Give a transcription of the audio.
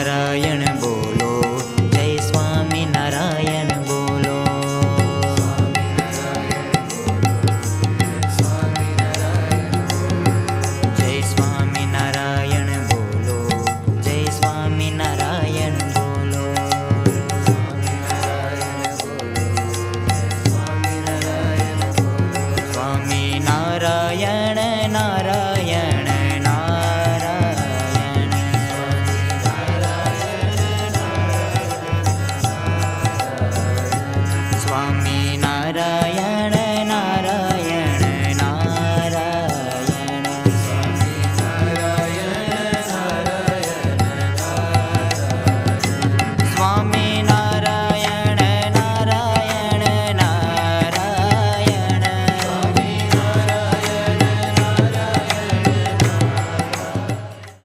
નારાયણ બોલો જય સ્વામી નારાયણ બોલો જય સ્વામી નારાયણ બોલો જય સ્વામી નારાયણ બોલો સ્વામી નારાયણ નારાયણ स्वामी नारायण।